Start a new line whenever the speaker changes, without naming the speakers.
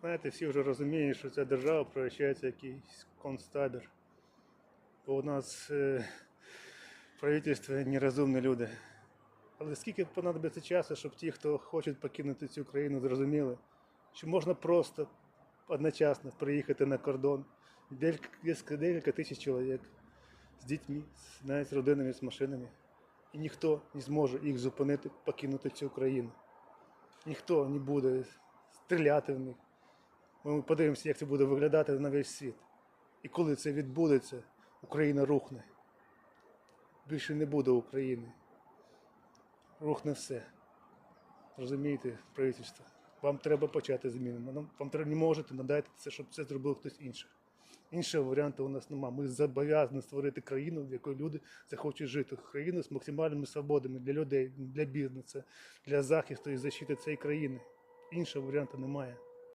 Знаєте, всі вже розуміють, що ця держава превращається в якийсь концтабір. Бо у нас е, в правительстві нерозумні люди. Але скільки понадобиться часу, щоб ті, хто хочуть покинути цю країну, зрозуміли, що можна просто одночасно приїхати на кордон, декілька, декілька тисяч чоловік з дітьми, навіть з родинами, з машинами. І ніхто не зможе їх зупинити, покинути цю країну. Ніхто не буде стріляти в них. Ми подивимося, як це буде виглядати на весь світ. І коли це відбудеться, Україна рухне. Більше не буде України. Рухне все. Розумієте, правительство? Вам треба почати зміни. Вам треба не можете надати це, щоб це зробив хтось інший. Іншого варіанту у нас немає. Ми зобов'язані створити країну, в якій люди захочуть жити. Країну з максимальними свободами для людей, для бізнесу, для захисту і защити цієї країни. Іншого варіанту немає.